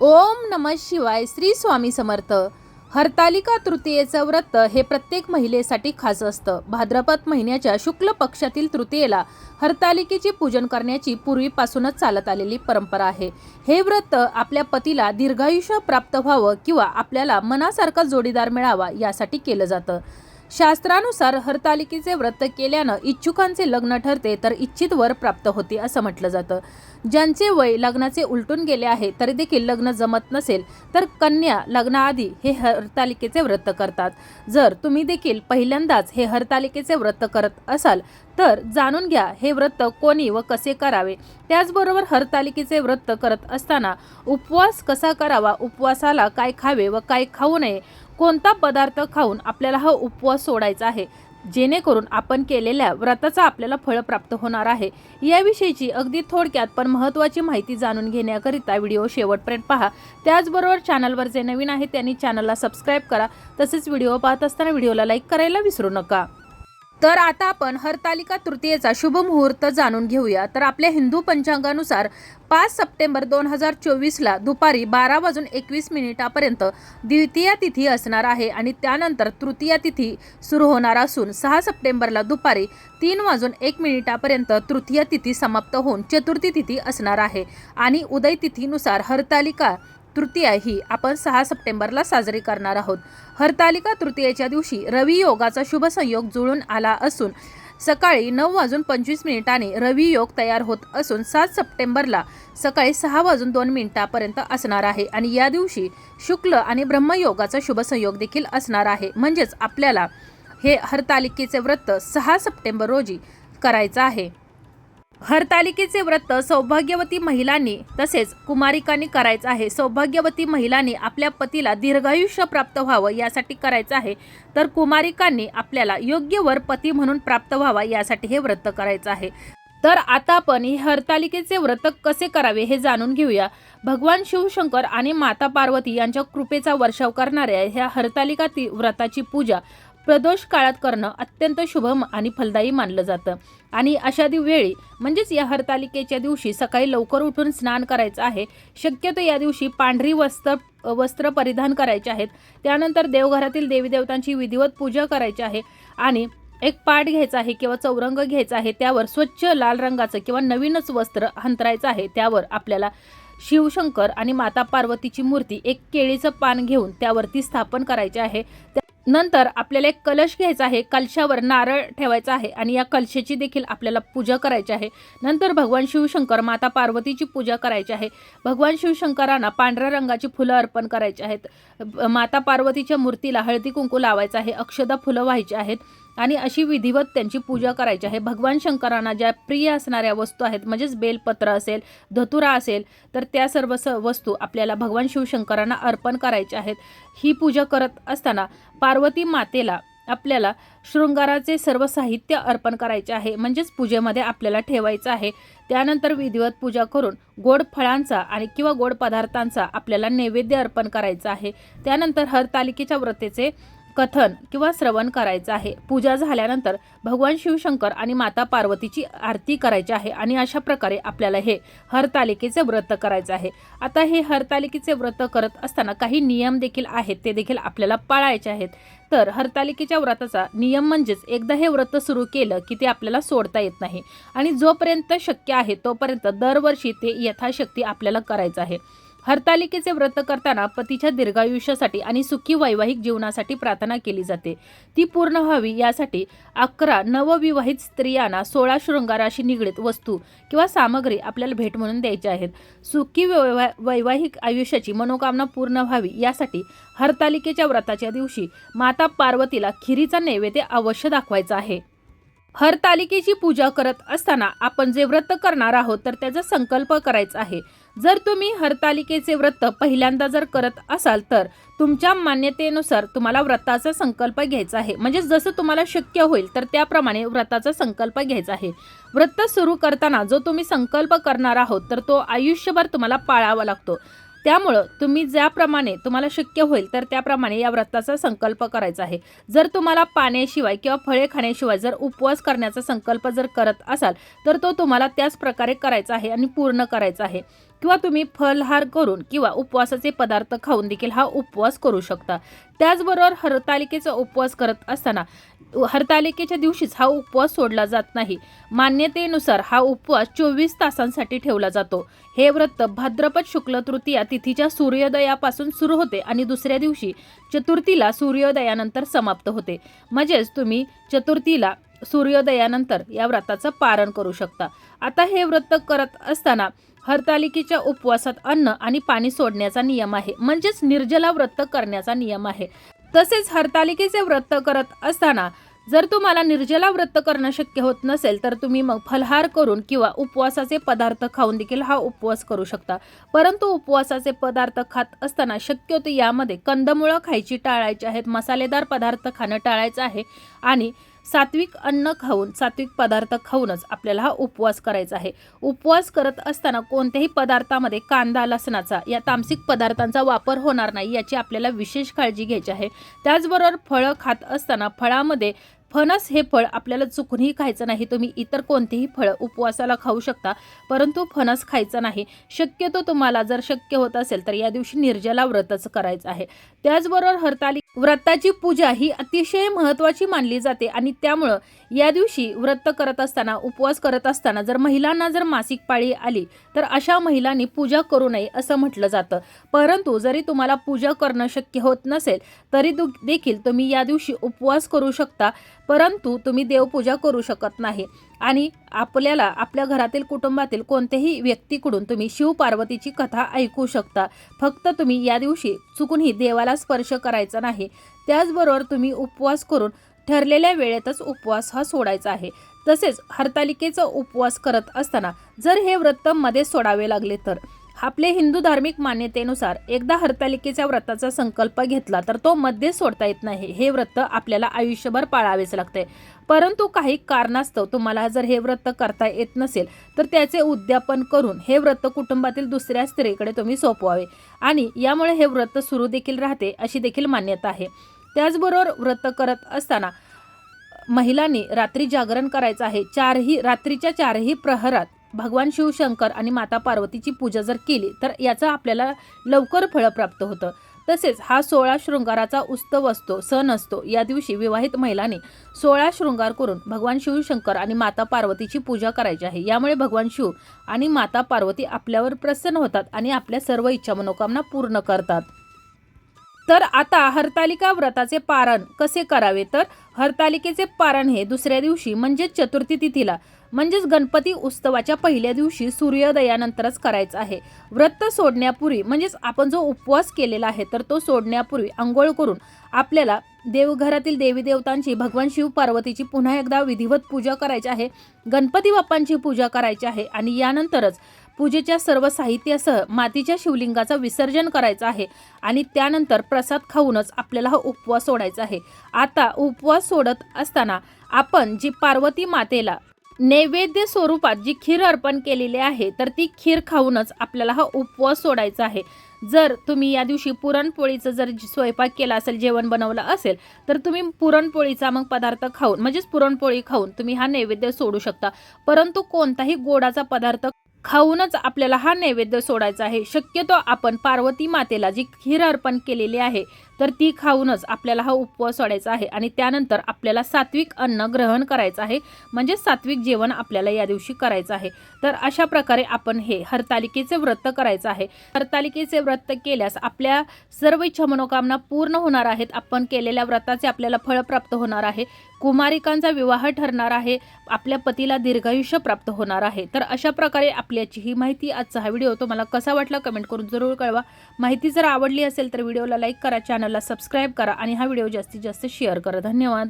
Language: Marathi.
ओम नम शिवाय श्री स्वामी समर्थ. हरतालिका तृतीयेचं व्रत हे प्रत्येक महिलेसाठी खास असतं. भाद्रपद महिन्याच्या शुक्ल पक्षातील तृतीयेला हरतालिकेची पूजन करण्याची पूर्वीपासूनच चालत आलेली परंपरा आहे. हे व्रत आपल्या पतीला दीर्घायुष्य प्राप्त व्हावं किंवा आपल्याला मनासारखा जोडीदार मिळावा यासाठी केलं जातं. शास्त्रानुसार हरतालिकेचे व्रत केल्यानं इच्छुकांचे लग्न ठरते तर इच्छित वर प्राप्त होते असं म्हटलं जातं. ज्यांचे वय लग्नाचे उलटून गेले आहे तरी देखील लग्न जमत नसेल तर कन्या लग्नाआधी हे हरतालिकेचे व्रत करतात. जर तुम्ही देखील पहिल्यांदाच हे हरतालिकेचे व्रत करत असाल तर जाणून घ्या हे व्रत कोणी व कसे करावे. त्याचबरोबर हरतालिकेचे व्रत करत असताना उपवास कसा करावा उपवासाला काय खावे व काय खाऊ नये कोणता पदार्थ खाऊन आपल्याला हा उपवास सोडायचा आहे? जेणेकरून आपण केलेल्या व्रताचा आपल्याला फळ प्राप्त होणार आहे. याविषयीची अगदी थोडक्यात पण महत्त्वाची माहिती जाणून घेण्याकरिता व्हिडिओ शेवटपर्यंत पहा. त्याचबरोबर चॅनलवर जे नवीन आहे त्यांनी चॅनलला सबस्क्राईब करा. तसेच व्हिडिओ पाहत असताना व्हिडिओला लाईक करायला विसरू नका. तर आता आपण हरतालिका तृतीयेचा शुभ मुहूर्त जाणून घेऊया. तर आपल्या हिंदू पंचांगानुसार पाच सप्टेंबर दोन हजार चोवीसला दुपारी बारा वाजून एकवीस मिनिटापर्यंत द्वितीया तिथी असणार आहे आणि त्यानंतर तृतीया तिथी सुरू होणार असून सहा सप्टेंबरला दुपारी तीन वाजून एक मिनिटापर्यंत तृतीय तिथी समाप्त होऊन चतुर्थी तिथी असणार आहे. आणि उदय तिथीनुसार हरतालिका तृतीया ही आपण सहा सप्टेंबरला साजरी करणार आहोत. हरतालिका तृतीयेच्या दिवशी रवी योगाचा शुभ संयोग जुळून आला असून सकाळी नऊ वाजून पंचवीस मिनिटांनी रवी योग तयार होत असून सात सप्टेंबरला सकाळी सहा वाजून दोन मिनिटापर्यंत असणार आहे आणि या दिवशी शुक्ल आणि ब्रह्मयोगाचा शुभ संयोग देखील असणार आहे. म्हणजेच आपल्याला हे हरतालिकेचे व्रत सहा सप्टेंबर रोजी करायचं आहे. हरतालिकेचे व्रत सौभाग्यवती महिलांनी तसेच कुमारिकांनी करायचं आहे. सौभाग्यवती महिलांनी आपल्या पतीला दीर्घायुष्य प्राप्त व्हावं यासाठी करायचं आहे. तर कुमारिकांनी आपल्याला योग्य वर पती म्हणून प्राप्त व्हावा यासाठी हे व्रत करायचं आहे. तर आता आपण हे हरतालिकेचे व्रत कसे करावे हे जाणून घेऊया. भगवान शिवशंकर आणि माता पार्वती यांच्या कृपेचा वर्षाव करणाऱ्या ह्या हरतालिका ती व्रताची पूजा प्रदोष काळात करणं अत्यंत शुभ आणि फलदायी मानलं जातं. आणि अशा दिवेळी म्हणजेच या हरतालिकेच्या दिवशी सकाळी लवकर उठून स्नान करायचं आहे. शक्यतो या दिवशी पांढरी वस्त्र वस्त्र परिधान करायचे आहेत. त्यानंतर देवघरातील देवी देवतांची विधिवत पूजा करायची आहे आणि एक पाट घ्यायचा आहे किंवा चौरंग घ्यायचा आहे. त्यावर स्वच्छ लाल रंगाचं किंवा नवीनच वस्त्र अंतरायचं आहे. त्यावर आपल्याला शिवशंकर आणि माता पार्वतीची मूर्ती एक केळीचं पान घेऊन त्यावरती स्थापन करायचे आहे. त्या- नंतर आपल्याला एक कलश घ्यायचा आहे कलशावर नारळ ठेवायचा आहे आणि या कलशाची देखील आपल्याला पूजा करायची आहे. नंतर भगवान शिवशंकर माता पार्वतीची पूजा करायची आहे. भगवान शिवशंकरांना पांढऱ्या रंगाची फुलं अर्पण करायची आहेत. माता पार्वतीच्या मूर्तीला हळदी कुंकू लावायचं आहे. अक्षदा फुलं व्हायची आहेत. आणि अशी विधिवत त्यांची पूजा करायची आहे. भगवान शंकरांना ज्या प्रिय असणाऱ्या वस्तू आहेत म्हणजेच बेलपत्र असेल धतुरा असेल तर त्या सर्व स वस्तू आपल्याला भगवान शिवशंकरांना अर्पण करायच्या आहेत. ही पूजा करत असताना पार्वती मातेला आपल्याला शृंगाराचे सर्व साहित्य अर्पण करायचे आहे. म्हणजेच पूजेमध्ये आपल्याला ठेवायचं आहे. त्यानंतर विधिवत पूजा करून गोड फळांचा आणि किंवा गोड पदार्थांचा आपल्याला नैवेद्य अर्पण करायचा आहे. त्यानंतर हरतालिकेच्या व्रतेचे कथन किंवा श्रवण करायचं आहे. पूजा झाल्यानंतर भगवान शिवशंकर आणि माता पार्वतीची आरती करायची आहे आणि अशा प्रकारे आपल्याला हे हरतालिकेचे व्रत करायचं आहे. आता हे हरतालिकेचे व्रत करत असताना काही नियम देखील आहेत ते देखील आपल्याला पाळायचे आहेत. तर हरतालिकेच्या व्रताचा नियम म्हणजेच एकदा हे व्रत सुरू केलं की ते आपल्याला सोडता येत नाही. आणि जोपर्यंत शक्य आहे तोपर्यंत दरवर्षी ते यथाशक्ती आपल्याला करायचं आहे. हरतालिकेचे व्रत करताना पतीच्या दीर्घायुष्यासाठी आणि सुखी वैवाहिक जीवनासाठी प्रार्थना केली जाते. ती पूर्ण व्हावी यासाठी अकरा नवविवाहित स्त्रियांना सोळा शृंगाराशी निगडीत वस्तू किंवा सामग्री आपल्याला भेट म्हणून द्यायच्या आहेत. सुखी वैवा वैवाहिक आयुष्याची मनोकामना पूर्ण व्हावी यासाठी हरतालिकेच्या व्रताच्या दिवशी माता पार्वतीला खिरीचा नैवेद्य अवश्य दाखवायचा आहे. हरतालिकेची पूजा करत असताना आपण जे व्रत करणार आहोत तर त्याचा संकल्प करायचा आहे. जर तुम्ही हरतालिकेचे व्रत पहिल्यांदा जर करत असाल तर तुमच्या मान्यतेनुसार तुम्हाला व्रताचा संकल्प घ्यायचा आहे. म्हणजे जसं तुम्हाला शक्य होईल तर त्याप्रमाणे व्रताचा संकल्प घ्यायचा आहे. व्रत सुरू करताना जो तुम्ही संकल्प करणार आहोत तर तो आयुष्यभर तुम्हाला पाळावा लागतो. त्यामुळं तुम्ही ज्याप्रमाणे तुम्हाला शक्य होईल तर त्याप्रमाणे या व्रताचा संकल्प करायचा आहे. जर तुम्हाला पाण्याशिवाय किंवा फळे खाण्याशिवाय जर उपवास करण्याचा संकल्प जर करत असाल तर तो तुम्हाला त्याच प्रकारे करायचा आहे आणि पूर्ण करायचा आहे. किंवा तुम्ही फलहार करून किंवा उपवासाचे पदार्थ खाऊन देखील हा उपवास करू शकता. त्याचबरोबर हरतालिकेचा उपवास करत असताना हरतालिकेच्या दिवशीच हा उपवास सोडला जात नाही. मान्यतेनुसार हा उपवास चोवीस तासांसाठी ठेवला जातो. हे व्रत भाद्रपद शुक्ल तृतीया तिथीच्या सूर्योदयापासून सुरू होते आणि दुसऱ्या दिवशी चतुर्थीला सूर्योदयानंतर समाप्त होते. म्हणजेच तुम्ही चतुर्थीला सूर्योदयानंतर या व्रताचं पारण करू शकता. आता हे व्रत करत असताना हरतालिकेच्या उपवासात अन्न आणि पाणी सोडण्याचा नियम आहे. म्हणजेच निर्जला व्रत करण्याचा नियम आहे. तसेच हरतालिकेचे व्रत करत असताना जर तुम्हाला निर्जला व्रत करणं शक्य होत नसेल तर तुम्ही मग फलहार करून किंवा उपवासाचे पदार्थ खाऊन देखील हा उपवास करू शकता. परंतु उपवासाचे पदार्थ खात असताना शक्यतो यामध्ये कंदमुळं खायची टाळायची आहेत मसालेदार पदार्थ खाणं टाळायचं आहे आणि सात्विक अन्न खाऊन सात्विक पदार्थ खाऊनच आपल्याला हा उपवास करायचा आहे. उपवास करत असताना कोणत्याही पदार्थामध्ये कांदा लसणाचा या तामसिक पदार्थांचा वापर होणार नाही याची आपल्याला विशेष काळजी घ्यायची आहे. त्याचबरोबर फळं खात असताना फळामध्ये फणस हे फळ आपल्याला चुकूनही खायचं नाही. तुम्ही इतर कोणतेही फळ उपवासाला खाऊ शकता परंतु फणस खायचं नाही. शक्यतो तुम्हाला जर शक्य होत असेल तर या दिवशी निर्जला व्रतच करायचं आहे. त्याचबरोबर हरताली व्रताची पूजा ही अतिशय महत्त्वाची मानली जाते आणि त्यामुळं या दिवशी व्रत करत असताना उपवास करत असताना जर महिलांना जर मासिक पाळी आली तर अशा महिलांनी पूजा करू नये असं म्हटलं जातं. परंतु जरी तुम्हाला पूजा करणं शक्य होत नसेल तरी देखील तुम्ही या दिवशी उपवास करू शकता. परंतु तुम्ही देवपूजा करू शकत नाही. आणि आपल्याला आपल्या घरातील कुटुंबातील कोणत्याही व्यक्तीकडून तुम्ही शिव पार्वतीची कथा ऐकू शकता. फक्त तुम्ही या दिवशी चुकूनही देवाला स्पर्श करायचा नाही. त्याचबरोबर तुम्ही उपवास करून ठरलेल्या वेळेतच उपवास हा सोडायचा आहे. तसेच हरतालिकेचा उपवास करत असताना जर हे व्रत मध्ये सोडावे लागले तर. आपले हिंदू धार्मिक मान्यतेनुसार एकदा हरतालिकेच्या व्रताचा संकल्प घेतला तर तो मध्येच सोडता येत नाही. हे व्रत आपल्याला आयुष्यभर पाळावेच लागते. परंतु काही कारणास्तव तुम्हाला जर हे व्रत करता येत नसेल तर त्याचे उद्यापन करून हे व्रत कुटुंबातील दुसऱ्या स्त्रीकडे तुम्ही सोपवावे. आणि यामुळे हे व्रत सुरू देखील राहते अशी देखील मान्यता आहे. त्याचबरोबर व्रत करत असताना महिलांनी रात्री जागरण करायचं आहे. चारही रात्रीच्या चारही प्रहरात भगवान शिवशंकर आणि माता पार्वतीची पूजा जर केली तर याचं आपल्याला लवकर फळ प्राप्त होतं. तसेच हा सोळा शृंगाराचा उत्सव असतो सण असतो या दिवशी विवाहित महिलांनी सोळा शृंगार करून भगवान शिवशंकर आणि माता पार्वतीची पूजा करायची आहे. यामुळे भगवान शिव आणि माता पार्वती आपल्यावर प्रसन्न होतात आणि आपल्या सर्व इच्छा मनोकामना पूर्ण करतात. तर आता हरतालिका व्रताचे पारण कसे करावे? तर हरतालिकेचे पारण हे दुसऱ्या दिवशी म्हणजेच चतुर्थी तिथीला म्हणजेच गणपती उत्सवाच्या पहिल्या दिवशी सूर्योदयानंतरच करायचं आहे. व्रत सोडण्यापूर्वी म्हणजेच आपण जो उपवास केलेला आहे तर तो सोडण्यापूर्वी आंघोळ करून आपल्याला देवघरातील देवी देवतांची भगवान शिव पार्वतीची पुन्हा एकदा विधिवत पूजा करायची आहे. गणपती बाप्पांची पूजा करायची आहे आणि यानंतरच पूजेच्या सर्व साहित्यासह मातीच्या शिवलिंगाचं विसर्जन करायचं आहे आणि त्यानंतर प्रसाद खाऊनच आपल्याला हा उपवास सोडायचा आहे. आता उपवास सोडत असताना आपण जी पार्वती मातेला नैवेद्य स्वरूपात जी खीर अर्पण केलेली आहे तर ती खीर खाऊनच आपल्याला हा उपवास सोडायचा आहे. जर तुम्ही या दिवशी पुरणपोळीचं जर स्वयंपाक केला असेल जेवण बनवलं असेल तर तुम्ही पुरणपोळीचा मग पदार्थ खाऊन म्हणजेच पुरणपोळी खाऊन तुम्ही हा नैवेद्य सोडू शकता. परंतु कोणताही गोडाचा पदार्थ खाऊनच आपल्याला हा नैवेद्य सोडायचा आहे. शक्यतो आपण पार्वती मातेला जी खीर अर्पण केलेली आहे तर ती खाऊनच आपल्याला हा उपवास सोडायचा आहे आणि त्यानंतर आपल्याला सात्विक अन्न ग्रहण करायचं आहे. म्हणजे सात्विक जेवण आपल्याला या दिवशी करायचं आहे. तर अशा प्रकारे आपण हे हरतालिकेचे व्रत करायचं आहे. हरतालिकेचे व्रत केल्यास आपल्या सर्व इच्छा मनोकामना पूर्ण होणार आहेत. आपण केलेल्या व्रताचे आपल्याला फळ प्राप्त होणार आहे. कुमारिकांचा विवाह ठरणार आहे. आपल्या पतीला दीर्घायुष्य प्राप्त होणार आहे. तर अशा प्रकारे आपल्याची ही माहिती आजचा हा व्हिडिओ. तुम्हाला कसा वाटला कमेंट करून जरूर कळवा. माहिती जर आवडली असेल तर व्हिडिओला लाईक करा चॅनलला सबस्क्राईब करा आणि हा व्हिडिओ जास्तीत जास्त शेअर करा. धन्यवाद.